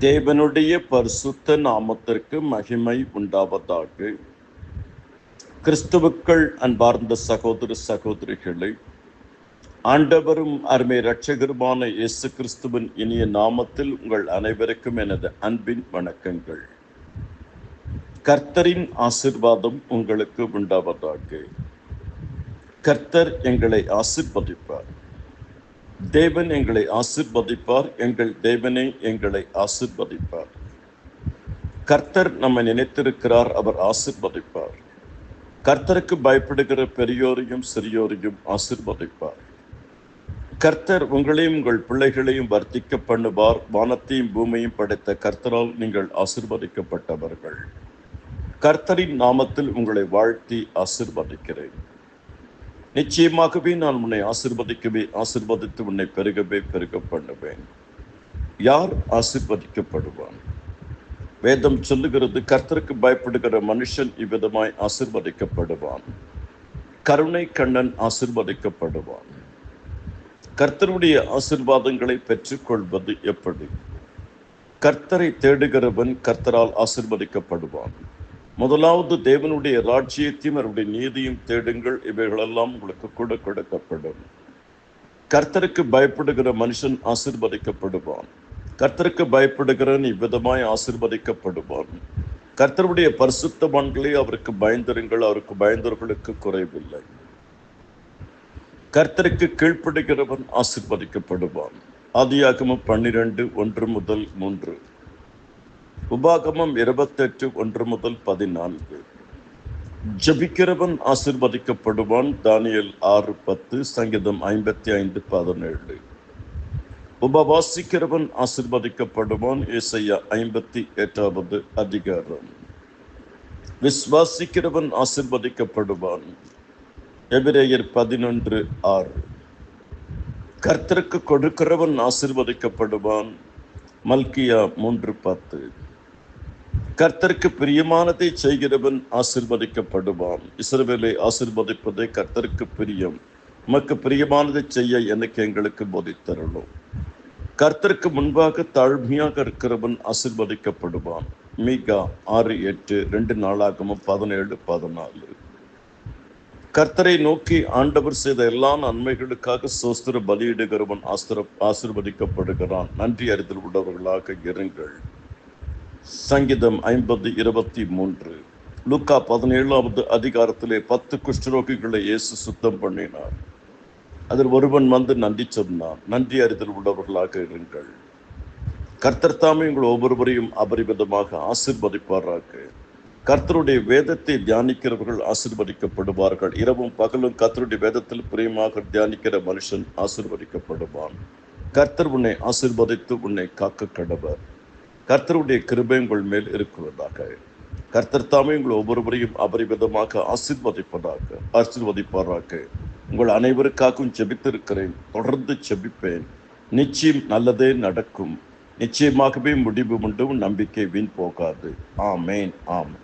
தேவனுடைய பரிசுத்த நாமத்திற்கு மகிமை உண்டாவதாக. கிறிஸ்துவுக்கள் அன்பார்ந்த சகோதர சகோதரிகளை ஆண்டவரும் அருமை இரட்சகருமான இயேசு கிறிஸ்துவின் இனிய நாமத்தில் உங்கள் அனைவருக்கும் எனது அன்பின் வணக்கங்கள். கர்த்தரின் ஆசிர்வாதம் உங்களுக்கு உண்டாவதாக. கர்த்தர் எங்களை ஆசிர்வதிப்பார். தேவன் எங்களை ஆசிர்வதிப்பார். எங்கள் தேவனே எங்களை ஆசிர்வதிப்பார். கர்த்தர் நம்மை நினைத்திருக்கிறார் அவர் ஆசிர்வதிப்பார். கர்த்தருக்கு பயப்படுகிற பெரியோரையும் சிறியோரையும் ஆசிர்வதிப்பார். கர்த்தர் உங்களையும் உங்கள் பிள்ளைகளையும் வர்த்திக்க பண்ணுவார். வானத்தையும் பூமியும் படைத்த கர்த்தரால் நீங்கள் ஆசிர்வதிக்கப்பட்டவர்கள். கர்த்தரின் நாமத்தில் உங்களை வாழ்த்தி ஆசிர்வதிக்கிறேன். நிச்சயமாகவே நான் உன்னை ஆசிர்வதிக்கவே ஆசிர்வதித்து உன்னை பெருகவே பெருக பண்ணுவேன் யார் ஆசிர்வதிக்கப்படுவான்? வேதம் சொல்லுகிறது கர்த்தருக்கு பயப்படுகிற மனுஷன் இவ்விதமாய் ஆசிர்வதிக்கப்படுவான். கருணை கண்ணன் ஆசிர்வதிக்கப்படுவான். கர்த்தருடைய ஆசிர்வாதங்களை பெற்றுக்கொள்வது எப்படி? கர்த்தரை தேடுகிறவன் கர்த்தரால் ஆசிர்வதிக்கப்படுவான். முதலாவது தேவனுடைய ராஜ்யத்தையும் அவருடைய நீதியும் தேடுங்கள். இவைகளெல்லாம் உங்களுக்கு கூட கொடுக்கப்படும். கர்த்தருக்கு பயப்படுகிற மனுஷன் ஆசிர்வதிக்கப்படுவான். கர்த்தருக்கு பயப்படுகிறவன் இவ்விதமாய் ஆசிர்வதிக்கப்படுவான். கர்த்தருடைய பரிசுத்த பரிசுத்தவான்களே அவருக்கு பயந்திருங்கள். அவருக்கு பயந்தவர்களுக்கு குறைவில்லை. கர்த்தருக்கு கீழ்ப்படுகிறவன் ஆசிர்வதிக்கப்படுவான். ஆதியாகம பன்னிரண்டு ஒன்று முதல் மூன்று. உபாகமம் இருபத்தெட்டு ஒன்று முதல் பதினான்கு. ஜபிக்கிறவன் ஆசிர்வதிக்கப்படுவான். தானியல் ஆறு பத்து சங்கீதம் ஐம்பத்தி ஐந்து பதினேழு. உபவாசிக்கிறவன் ஆசிர்வதிக்கப்படுவான். இசையா ஐம்பத்தி எட்டாவது அதிகாரம். விஸ்வாசிக்கிறவன் ஆசிர்வதிக்கப்படுவான். எபிரேயர் பதினொன்று ஆறு. கர்த்தருக்கு கொடுக்கிறவன் ஆசிர்வதிக்கப்படுவான். மல்கியா மூன்று பத்து. கர்த்தருக்கு பிரியமானதை செய்கிறவன் ஆசிர்வதிக்கப்படுவான். இஸ்ரவேலை ஆசிர்வதிப்பதே கர்த்தருக்கு பிரியம். உமக்கு பிரியமானதை செய்ய எனக்கு எங்களுக்கு போதித்தரணும் கர்த்தருக்கு முன்பாக தாழ்மையாக இருக்கிறவன் ஆசிர்வதிக்கப்படுவான். மீகா ஆறு எட்டு ரெண்டு நாளாகமும் பதினேழு பதினாலு. கர்த்தரை நோக்கி ஆண்டவர் செய்த எல்லா நன்மைகளுக்காக சோஸ்திர பலியிடுகிறவன் ஆசிர ஆசிர்வதிக்கப்படுகிறான். நன்றி அறிதல் உள்ளவர்களாக இருங்கள். சங்கீதம் ஐம்பது இருபத்தி மூன்று. லுக்கா பதினேழாவது அதிகாரத்திலே பத்து குஷ்டரோகிகளை இயேசு சுத்தம் பண்ணினார். அதில் ஒருவன் வந்து நன்றி சொன்னான். நன்றி அறிதல் உள்ளவர்களாக இருங்கள். கர்த்தர் தாமே உங்கள் ஒவ்வொருவரையும் அபரிமிதமாக ஆசிர்வதிப்பாராக. கர்த்தருடைய வேதத்தை தியானிக்கிறவர்கள் ஆசிர்வதிக்கப்படுவார்கள். இரவும் பகலும் கர்த்தருடைய வேதத்தில் பிரியமாக தியானிக்கிற மனுஷன் ஆசிர்வதிக்கப்படுவான். கர்த்தர் உன்னை ஆசிர்வதித்து உன்னை காக்க கடவர் கர்த்தருடைய கிருபை உங்கள் மேல் இருக்கிறதாக கர்த்தர் தாமே உங்கள் ஒவ்வொருவரையும் அபரிவிதமாக ஆசிர்வதிப்பதாக ஆசிர்வதிப்பாராக. உங்கள் அனைவருக்காகவும் ஜெபித்திருக்கிறேன் தொடர்ந்து செபிப்பேன் நிச்சயம் நல்லதே நடக்கும். நிச்சயமாகவே முடிவு உண்டு நம்பிக்கை வீண் போகாது. ஆமேன் ஆம்